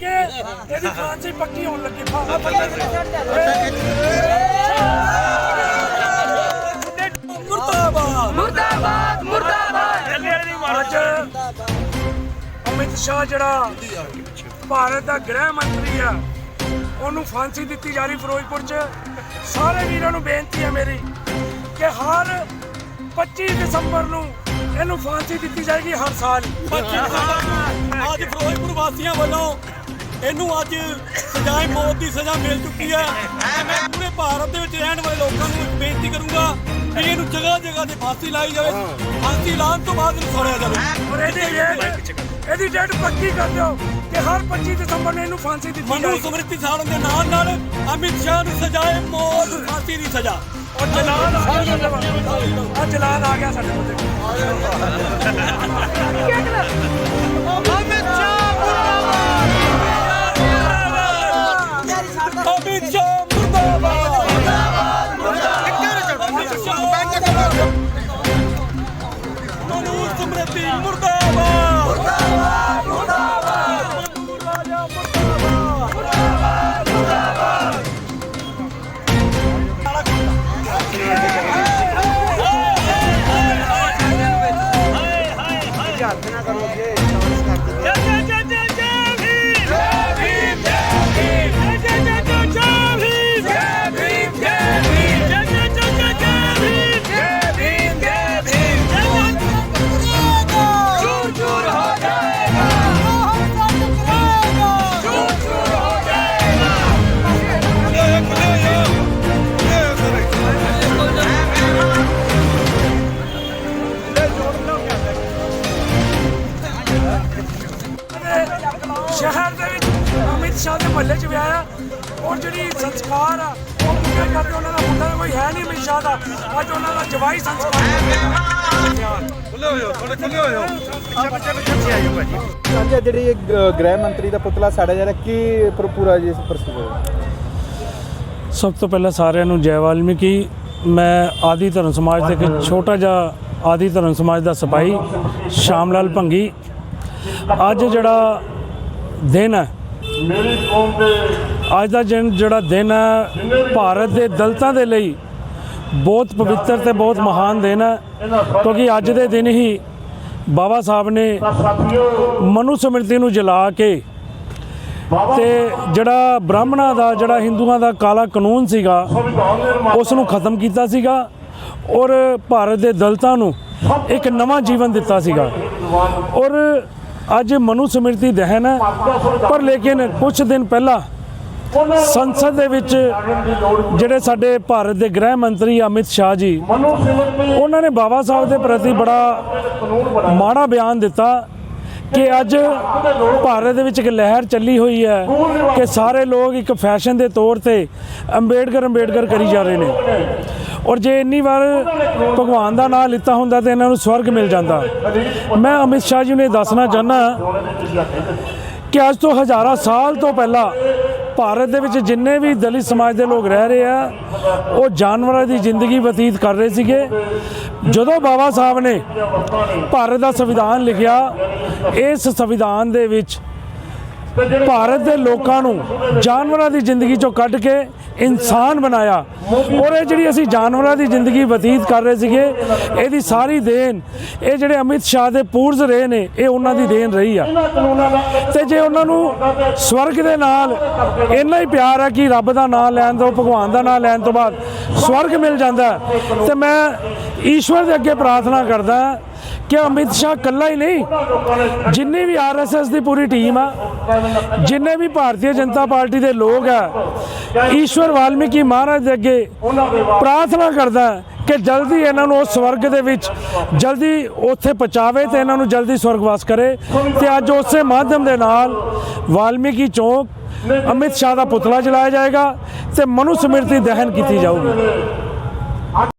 ਕੇ ਇਹਦੀ ਫਾਂਸੀ ਪੱਕੀ ਹੋਣ ਲੱਗੀ। ਫਾ ਮੁਰਦਾਬਾਦ। ਮੁਰਦਾਬਾਦ ਮੁਰਦਾਬਾਦ। ਅੱਜ ਅਮਿਤ ਸ਼ਾਹ ਜਿਹੜਾ ਭਾਰਤ ਦਾ ਗ੍ਰਹਿ ਮੰਤਰੀ ਆ ਉਹਨੂੰ ਫਾਂਸੀ ਦਿੱਤੀ ਜਾ ਰਹੀ ਫਿਰੋਜ਼ਪੁਰ 'ਚ। ਸਾਰੇ ਵੀਰਾਂ ਨੂੰ ਬੇਨਤੀ ਹੈ ਮੇਰੀ ਕਿ ਹਰ 25 ਦਸੰਬਰ ਨੂੰ ਇਹਨੂੰ ਫਾਂਸੀ ਦਿੱਤੀ ਜਾਏਗੀ ਹਰ ਸਾਲ। ਅੱਜ ਫਿਰੋਜ਼ਪੁਰ ਵਾਸੀਆਂ ਵੱਲੋਂ ਇਹਨੂੰ ਅੱਜ ਸਜ਼ਾਏ ਮੌਤ ਦੀ ਸਜ਼ਾ ਮਿਲ ਚੁੱਕੀ ਹੈ। ਮੈਂ ਪੂਰੇ ਭਾਰਤ ਦੇ ਵਿੱਚ ਰਹਿਣ ਵਾਲੇ ਲੋਕਾਂ ਨੂੰ ਬੇਨਤੀ ਕਰੂੰਗਾ ਵੀ ਇਹਨੂੰ ਜਗ੍ਹਾ ਜਗ੍ਹਾ ਤੇ ਫਾਂਸੀ ਲਾਈ ਜਾਵੇ। ਫਾਂਸੀ ਲਾਉਣ ਤੋਂ ਬਾਅਦ ਇਹਨੂੰ ਛੋੜਿਆ ਜਾਵੇ। ਔਰ ਇਹਦੀ ਡੇਟ ਇਹਦੀ ਡੇਟ ਪੱਕੀ ਕਰ ਦਿਓ ਕਿ ਹਰ 25 ਦਸੰਬਰ ਨੂੰ ਇਹਨੂੰ ਫਾਂਸੀ ਦਿੱਤੀ ਮਨੂ ਜਾਏਗੀ। ਸਮ੍ਰਿਤੀ ਸਾੜਨ ਦੇ ਨਾਲ ਨਾਲ ਅਮਿਤ ਸ਼ਾਹ ਨੂੰ ਸਜ਼ਾਏ ਮੌਤ ਫਾਂਸੀ ਦੀ ਸਜ਼ਾ। ਔਰ ਜਲਾਲ ਆ ਗਿਆ ਸਾਡੇ ਕੋਲ। ਆ ਜਲਾਲ ਆ ਗਿਆ ਸਾਡੇ ਕੋਲ। ਅਮਿਤ ਸਮ੍ਰਿਤੀ ਅਮਿਤ ਸ਼ਾਹ ਦੇ ਮਹੱਲੇ 'ਚ ਵਿਆਹਿਆ ਔਰ ਜਿਹੜੀ ਸੰਸਕਾਰ ਆ ਉਹ ਮੁੰਡੇ ਕਰਦੇ ਉਹਨਾਂ ਦਾ ਮੁੰਡਾ ਕੋਈ ਹੈ ਨਹੀਂ ਅਮਿਤ ਸ਼ਾਹ ਦਾ। ਅੱਜ ਉਹਨਾਂ ਦਾ ਜਵਾਈ ਸੰਸਕਾਰ ਅੱਜ ਜਿਹੜੀ ਗ੍ਰਹਿ ਮੰਤਰੀ ਦਾ ਪੁਤਲਾ ਸਾੜਿਆ ਜਾ ਰਿਹਾ ਕੀ ਪਰ- ਪੂਰਾ ਜੀ ਪ੍ਰਸਤੁਤ ਸਭ ਤੋਂ ਪਹਿਲਾਂ ਸਾਰਿਆਂ ਨੂੰ ਜੈ ਵਾਲਮੀਕੀ। ਮੈਂ ਆਦੀ ਧਰਮ ਸਮਾਜ ਦੇ ਇੱਕ ਛੋਟਾ ਜਿਹਾ ਆਦੀ ਧਰਮ ਸਮਾਜ ਦਾ ਸਿਪਾਹੀ ਸ਼ਾਮ ਲਾਲ ਭੰਗੀ। ਅੱਜ ਜਿਹੜਾ ਦਿਨ ਹੈ ਅੱਜ ਦਾ ਜਿਹੜਾ ਦਿਨ ਹੈ ਭਾਰਤ ਦੇ ਦਲਿਤਾਂ ਦੇ ਲਈ ਬਹੁਤ ਪਵਿੱਤਰ ਤੇ ਬਹੁਤ ਮਹਾਨ ਦਿਨ ਹੈ ਕਿਉਂਕਿ ਅੱਜ ਦੇ ਦਿਨ ਹੀ ਬਾਬਾ ਸਾਹਿਬ ਨੇ ਮਨੂ ਸਮ੍ਰਿਤੀ ਨੂੰ ਜਲਾ ਕੇ ਤੇ ਜਿਹੜਾ ਬ੍ਰਾਹਮਣਾਂ ਦਾ ਜਿਹੜਾ ਹਿੰਦੂਆਂ ਦਾ ਕਾਲਾ ਕਾਨੂੰਨ ਸੀਗਾ ਉਸ ਨੂੰ ਖਤਮ ਕੀਤਾ ਸੀਗਾ ਔਰ ਭਾਰਤ ਦੇ ਦਲਿਤਾਂ ਨੂੰ ਇੱਕ ਨਵਾਂ ਜੀਵਨ ਦਿੱਤਾ ਸੀਗਾ। ਔਰ ਅੱਜ ਮਨੂ ਸਮ੍ਰਿਤੀ ਦਹਨ ਹੈ, ਪਰ ਲੇਕਿਨ ਕੁਝ ਦਿਨ ਪਹਿਲਾਂ ਸੰਸਦ ਦੇ ਵਿੱਚ ਜਿਹੜੇ ਸਾਡੇ ਭਾਰਤ ਦੇ ਗ੍ਰਹਿ ਮੰਤਰੀ ਅਮਿਤ ਸ਼ਾਹ ਜੀ, ਉਹਨਾਂ ਨੇ ਬਾਬਾ ਸਾਹਿਬ ਦੇ ਪ੍ਰਤੀ ਬੜਾ ਮਾੜਾ ਬਿਆਨ ਦਿੱਤਾ ਕਿ ਅੱਜ ਭਾਰਤ ਦੇ ਵਿੱਚ ਇੱਕ ਲਹਿਰ ਚੱਲੀ ਹੋਈ ਹੈ ਕਿ ਸਾਰੇ ਲੋਕ ਇੱਕ ਫੈਸ਼ਨ ਦੇ ਤੌਰ ਤੇ ਅੰਬੇਡਕਰ ਅੰਬੇਡਕਰ ਕਰੀ ਜਾ ਰਹੇ ਨੇ। ਔਰ ਜੇ ਇੰਨੀ ਵਾਰ ਭਗਵਾਨ ਦਾ ਨਾਮ ਲਿੱਤਾ ਹੁੰਦਾ ਤੇ ਇਹਨਾਂ ਨੂੰ ਸਵਰਗ ਮਿਲ ਜਾਂਦਾ। ਮੈਂ ਅਮਿਤ ਸ਼ਾਹ ਜੀ ਨੂੰ ਇਹ ਦੱਸਣਾ ਚਾਹੁੰਦਾ ਕਿ ਅੱਜ ਤੋਂ ਹਜ਼ਾਰਾਂ ਸਾਲ ਤੋਂ ਪਹਿਲਾਂ ਭਾਰਤ ਦੇ ਵਿੱਚ ਜਿੰਨੇ ਵੀ ਦਲਿਤ ਸਮਾਜ ਦੇ ਲੋਕ ਰਹਿ ਰਹੇ ਆ, ਉਹ ਜਾਨਵਰਾਂ ਦੀ ਜ਼ਿੰਦਗੀ ਬਤੀਤ ਕਰ ਰਹੇ ਸੀਗੇ। ਜਦੋਂ ਬਾਬਾ ਸਾਹਿਬ ਨੇ ਭਾਰਤ ਦਾ ਸੰਵਿਧਾਨ ਲਿਖਿਆ, ਇਸ ਸੰਵਿਧਾਨ ਦੇ ਵਿੱਚ ਭਾਰਤ ਦੇ ਲੋਕਾਂ ਨੂੰ ਜਾਨਵਰਾਂ ਦੀ ਜ਼ਿੰਦਗੀ ਚੋਂ ਕੱਢ ਕੇ ਇਨਸਾਨ ਬਣਾਇਆ। ਔਰ ਇਹ ਜਿਹੜੀ ਅਸੀਂ ਜਾਨਵਰਾਂ ਦੀ ਜ਼ਿੰਦਗੀ ਬਤੀਤ ਕਰ ਰਹੇ ਸੀਗੇ ਇਹਦੀ ਸਾਰੀ ਦੇਣ ਇਹ ਜਿਹੜੇ ਅਮਿਤ ਸ਼ਾਹ ਦੇ ਪੂਰਜ਼ ਰਹੇ ਨੇ ਇਹ ਉਹਨਾਂ ਦੀ ਦੇਣ ਰਹੀ ਆ। ਤੇ ਜੇ ਉਹਨਾਂ ਨੂੰ ਸਵਰਗ ਦੇ ਨਾਲ ਇੰਨਾ ਹੀ ਪਿਆਰ ਹੈ ਕਿ ਰੱਬ ਦਾ ਨਾਮ ਲੈਣ ਤੋਂ ਭਗਵਾਨ ਦਾ ਨਾਮ ਲੈਣ ਤੋਂ ਬਾਅਦ ਸਵਰਗ ਮਿਲ ਜਾਂਦਾ ਹੈ, ਤੇ ਮੈਂ ਈਸ਼ਵਰ ਦੇ ਅੱਗੇ ਪ੍ਰਾਰਥਨਾ ਕਰਦਾ ਕਿ ਅਮਿਤ ਸ਼ਾਹ ਇਕੱਲਾ ਹੀ ਨਹੀਂ, ਜਿੰਨੀ ਵੀ ਆਰਐਸਐਸ ਦੀ ਪੂਰੀ ਟੀਮ ਆ, ਜਿੰਨੇ ਵੀ ਭਾਰਤੀ ਜਨਤਾ ਪਾਰਟੀ ਦੇ ਲੋਕ ਆ, ਈਸ਼ਵਰ ਵਾਲਮੀਕੀ ਮਹਾਰਾਜ ਦੇ ਅੱਗੇ ਪ੍ਰਾਰਥਨਾ ਕਰਦਾ ਕਿ ਜਲਦੀ ਇਹਨਾਂ ਨੂੰ ਉਸ ਸਵਰਗ ਦੇ ਵਿੱਚ, ਜਲਦੀ ਉੱਥੇ ਪਹੁੰਚਾਵੇ ਤੇ ਇਹਨਾਂ ਨੂੰ ਜਲਦੀ ਸਵਰਗਵਾਸ ਕਰੇ ਤੇ ਅੱਜ ਉਸੇ ਮਾਧਿਅਮ ਦੇ ਨਾਲ ਵਾਲਮੀਕੀ ਚੌਂਕ ਅਮਿਤ ਸ਼ਾਹ ਦਾ ਪੁਤਲਾ ਜਲਾਇਆ ਜਾਏਗਾ ਤੇ ਮਨੂ ਸਮ੍ਰਿਤੀ ਦਹਨ ਕੀਤੀ ਜਾਊਗੀ।